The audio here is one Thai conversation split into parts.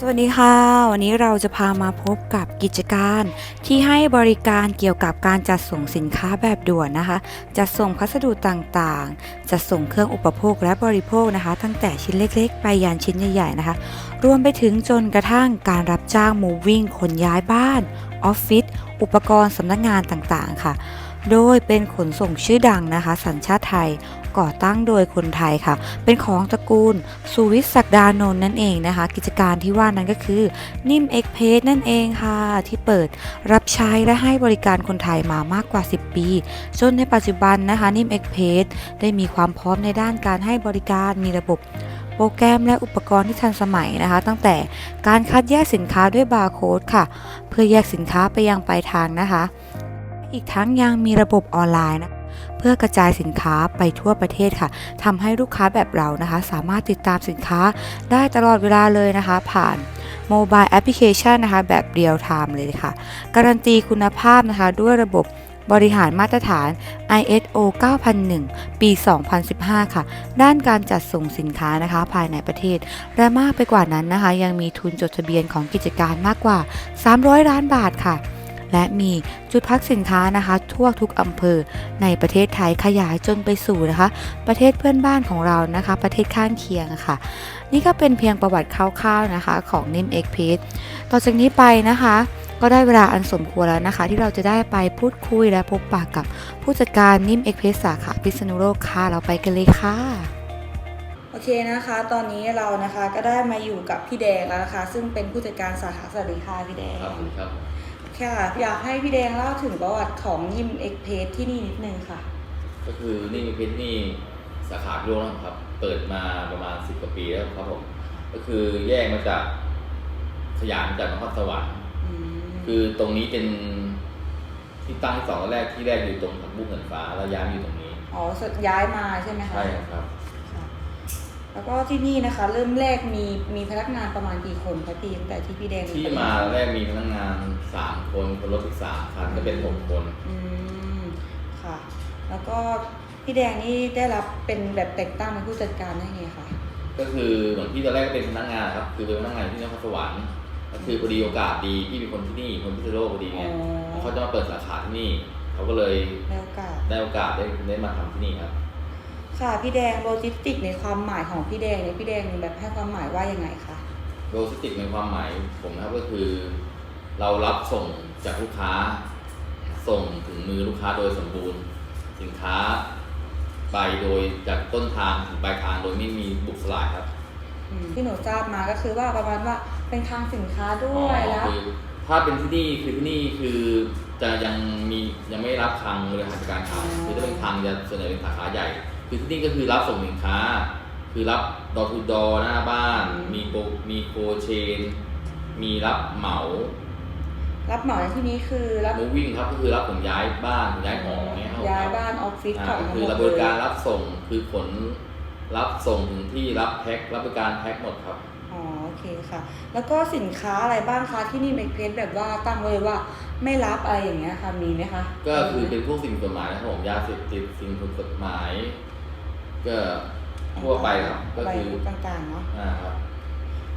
สวัสดีค่ะ วันนี้เราจะพามาพบกับกิจการที่ให้บริการเกี่ยวกับการจัดส่งสินค้าแบบด่วนนะคะ จัดส่งพัสดุต่างๆ จัดส่งเครื่องอุปโภคและบริโภคนะคะ ตั้งแต่ชิ้นเล็กๆ ไปยันชิ้นใหญ่ๆนะคะ รวมไปถึงจนกระทั่งการรับจ้าง moving ขนย้ายบ้านออฟฟิศอุปกรณ์สำนักงานต่างๆค่ะ โดยเป็นขนส่งชื่อดังนะคะ สัญชาติไทย ก่อตั้งโดยคนไทยค่ะ เป็นของตระกูลสุวิศักดานนท์นั่นเองนะคะ กิจการที่ว่านั้นก็คือ นิ่มเอ็กเพสนั่นเองค่ะ ที่เปิดรับใช้และให้บริการคนไทยมามากกว่า 10 ปี จนในปัจจุบันนะคะ นิ่มเอ็กเพสได้มีความพร้อมในด้านการให้บริการมีระบบโปรแกรมและอุปกรณ์ที่ทันสมัยนะคะ ตั้งแต่การคัดแยกสินค้าด้วยบาร์โค้ดค่ะ เพื่อแยกสินค้าไปยังปลายทางนะคะ อีกทั้งยังมีระบบออนไลน์นะ เพื่อกระจายสินค้าไปทั่วประเทศค่ะทำให้ลูกค้าแบบเรานะคะ สามารถติดตามสินค้าได้ตลอดเวลาเลยนะคะ ผ่านโมบายแอปพลิเคชันนะคะแบบเรียลไทม์เลยค่ะ การันตีคุณภาพนะคะด้วยระบบบริหารมาตรฐาน ISO 9001 ปี 2015 ค่ะ ด้านการจัดส่งสินค้านะคะ ภายในประเทศ และมากไปกว่านั้นนะคะ ยังมีทุนจดทะเบียนของกิจการมากกว่า 300 ล้านบาทค่ะ และมีจุดพักสินค้านะคะ ทั่วทุกอำเภอในประเทศไทยขยายจนไปสู่นะคะ ประเทศเพื่อนบ้านของเรานะคะ ประเทศข้างเคียงอะค่ะ นี่ก็เป็นเพียงประวัติคร่าวๆนะคะ ของนิมเอ็กเพสต่อจากนี้ไปนะคะก็ได้เวลาอันสมควรแล้วนะคะ ที่เราจะได้ไปพูดคุยและพบปะกับผู้จัดการนิมเอ็กเพสสาขาพิษณุโลกค่ะ เราไปกันเลยค่ะ โอเคนะคะ ตอนนี้เรานะคะก็ได้มาอยู่กับพี่แดงแล้วนะคะ ซึ่งเป็นผู้จัดการสาขาสวัสดีค่ะพี่แดงครับผม ครับค่ะ อยากให้พี่แดงเล่าถึงประวัติของยิมเอ็กเพสที่นี่นิดนึงค่ะ ก็คือนี่มีเพชรนี่สาขาพิโลกนะครับ เปิดมาประมาณสิบกว่าปีแล้วครับผม ก็คือแยกมาจากสยามจากนครสวรรค์อืมคือตรงนี้เป็นที่ตั้งที่สองแรกที่แรกอยู่ตรงผักบุ้งเหินฟ้าแล้วย้ายมาอยู่ตรงนี้ อ๋อย้ายมาใช่ไหมคะ ใช่ครับค่ะ แล้วก็ที่นี่นะคะ เริ่มแรกมีมีพนักงานประมาณกี่คนคะทีมแต่ที่พี่แดงที่มาแรกมีพนักงานสามคนคนรถอีกสามคันก็เป็นหกคนอืมค่ะ แล้วก็พี่แดงนี่ได้รับเป็นแบบแต่งตั้งเป็นผู้จัดการได้ไงคะก็คือเหมือนที่ตอนแรกก็เป็นพนักงานครับคือเป็นพนักงานที่นครสวรรค์ก็คือพอดีโอกาสดีที่มีคนที่นี่คนพิษณุโลกพอดีอ๋ไงอแล้วเขาจะมาเปิดสาขาที่นี่เขาก็เลยได้โอกาสได้โอกาสได้ได้มาทำที่นี่ครับ ค่ะพี่แดงโลจิสติกในความหมายของพี่แดงเนี่ยพี่แดงแบบให้ความหมายว่ายังไงคะโลจิสติกในความหมายผมนะครับก็คือ เรารับส่งจากลูกค้า ส่งถึงมือลูกค้าโดยสมบูรณ์ สินค้าไปโดยจากต้นทางถึงปลายทางโดยไม่มีบุกสลายครับอืมที่หนูทราบมาก็คือว่าประมาณว่าเป็นคลังสินค้าด้วยแล้วคือถ้าเป็นที่นี่คือที่นี่คือจะยังมียังไม่รับคลังบริหารจัดการคลังคือถ้าเป็นคลังจะส่วนใหญ่เป็นสาขาใหญ่ คือที่นี่ก็คือรับส่งสินค้า คือรับดอทูดอหน้าบ้าน มีโปรมีโคเชน มีรับเหมารับเหมาในที่นี้คือรับมูวิ่งครับก็คือรับขนย้ายบ้านขนย้ายของเนี้ยครับย้ายบ้านออฟฟิศอ่าของก็ทั้งคือหมรัดบบริการเลยรับส่งคือขนรับส่งถึงที่รับแพ็ครับบริการแพ็คหมดครับอ๋อโอเคค่ะ แล้วก็สินค้าอะไรบ้างคะที่นี่เมกเพนแบบว่าตั้งไว้ว่าไม่รับอะไรอย่างเงี้ยค่ะมีไหมคะก็คือเป็นพวกสิ่งผิดกฎหมายนะครับผมยาเสพติดสิ่งผิดกฎหมาย ก็ทั่วไปครับก็คือใบต่างๆเนาะอ่าครับ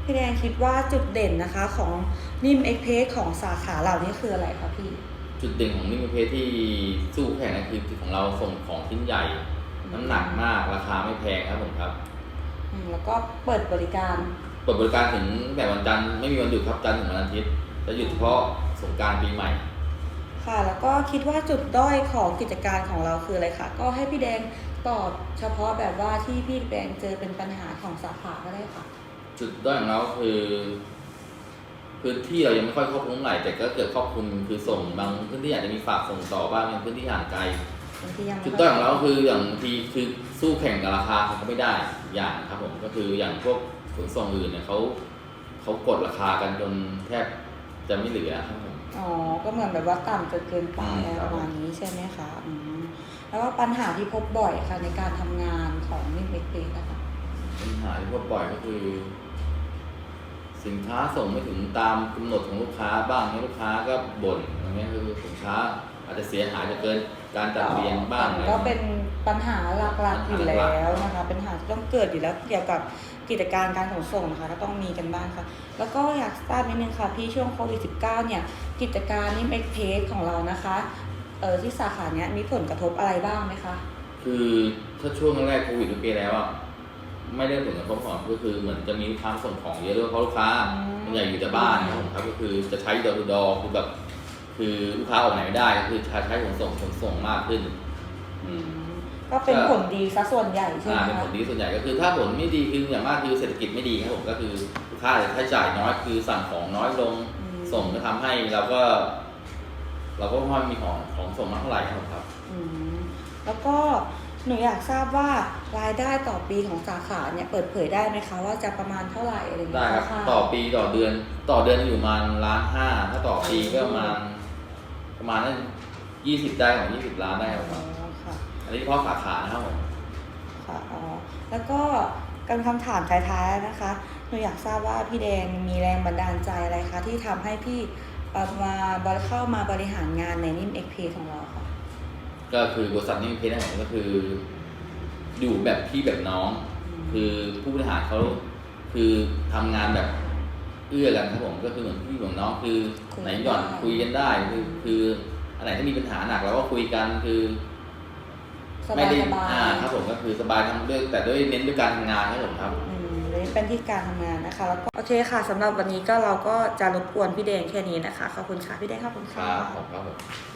พี่แดงคิดว่าจุดเด่นนะคะของนิมเอ็กเพสของสาขาเหล่านี้คืออะไรคะพี่ จุดเด่นของนิมเพที่สู้แข่งนะคือจุดของเราส่งของชิ้นใหญ่ น้ำหนักมากราคาไม่แพงครับผมครับอืมแล้วก็เปิดบริการ เปิดบริการถึงแต่วันจันทร์ไม่มีวันหยุดครับจันทร์ถึงวันอาทิตย์จะหยุดเฉพาะสงกรารปีใหม่ ค่ะ แล้วก็คิดว่าจุดด้อยของกิจการของเราคืออะไรคะก็ให้พี่แดงตอบเฉพาะแบบว่าที่พี่แดงเจอเป็นปัญหาของสาขาก็ได้ค่ะ จุดด้อยของเราคือพื้นที่เรายังไม่ค่อยครอบคลุมเท่าไหร่แต่ก็เกิดครอบคลุมคือส่งบางพื้นที่อาจจะมีฝากส่งต่อบ้างเป็นพื้นที่ห่างไกลจุดด้อยของเราคืออย่างทีคือสู้แข่งกับราคาเขาไม่ได้อย่างครับผมก็คืออย่างพวกขนส่งอื่นเนี่ยเขาเขากดราคากันจนแทบ จะไม่เหลือครับผม อ๋อ ก็เหมือนแบบว่าต่ำจนเกินไปอืมอะไรครัปบระมาณนี้ใช่ไหมคะอืมแล้วก็ปัญหาที่พบบ่อยค่ะในการทำงานของนิมเอ็กเพสนะคะปัญหาที่พบบ่อยก็คือ สินค้าส่งไม่ถึงตามกำหนดของลูกค้าบ้างให้ลูกค้าก็บ่นอย่างเงี้ยคือสินค้าอาจจะเสียหายจะเกินการจัดเรียงบ้างอะไรก็เป็น ปัญหาหลักๆอยู่แล้วนะคะปัญหาที่ต้องเกิดอยู่แล้วเกี่ยวกับกิจการการขนส่งนะคะก็ต้องมีกันบ้างค่ะ แล้วก็อยากทราบนิดนึงค่ะพี่ช่วงโควิด -19 เนี่ยกิจการนิ่มเอ็กเพสของเรานะคะเออที่สาขาเนี้ยมีผลกระทบอะไรบ้างไหมคะคือถ้าช่วงแรกโควิดทุกปีแล้วอะไม่ได้ผลกระทบของก็คือเหมือนจะมีลูกค้าส่งของเยอะด้วยเพราะลูกค้าอืมส่วนใหญ่อยู่แต่บ้านนะครับผมครับก็คือจะใช้ดอทูดอคือแบบคือลูกค้าออกไหนไม่ได้ก็คือใช้ใช้ขนส่งขนส่งมากขึ้น อืมก็เป็นผลดีซะส่วนใหญ่ใช่ไหอ่ามเป็นผคะลดีส่วนใหญ่ก็คือถ้าผลไม่ดีคืออย่างมากคือเศรษฐกิจไม่ดีครับผมก็คือลูกค้าอาจจะใช้จ่ายน้อยคือสั่งของน้อยลง อืมส่งก็ทำให้เราก็ เราก็ไม่ค่อยมีของของส่งมากเท่าไหร่ครับผมครับ อืมแล้วก็หนูอยากทราบว่ารายได้ต่อปีของสาขาเนี่ยเปิดเผยได้ไหมคะว่าจะประมาณเท่าไหร่อะไรอย่างได้เงี้ยครับค่ะต่อปีต่อเดือนต่อเดือนอยู่ประมาณล้านห้าถ้าต่อปีก็ประมาณประมาณนั้นยี่สิบได้ของยี่สิบล้านได้ครับผอ๋อมค่ะอั นนี้เฉพาะสาขานะครับผมค่ะอ๋อแล้วก็การคำถามท้ายๆนะคะหนูอยากทราบว่าพี่แดงมีแรงบันดาลใจอะไรคะที่ทำให้พี่เอ่อมาบริเข้ามาบริหารงานในนิ่มเอ็กเพของเราค่ะ ก็คือบริษัทนี้เพจของผมก็คือ อยู่แบบพี่แบบน้อง คือผู้บริหารเขาคือทำงานแบบเอื้อกันครับผมก็คือเหมือนพี่เหมือนน้องคือคุยไหนหย่อนได้ คุยกันได้คือคืออันไหนที่มีปัญหาหนักเราก็คุยกันคือ สไม่บายได้สบายอ่าครับผมก็คือสบายทำด้วยแต่ด้วยเน้นด้วยการทำงานครับผมครับ อืมเลยเป็นที่การทำงานนะคะ แล้วก็โอเคค่ะสำหรับวันนี้ก็เราก็จะรบกวนพี่แดงแค่นี้นะคะ ขอบคุณค่ะพี่แดงขอบคุณคค่ะ รับผมครับผม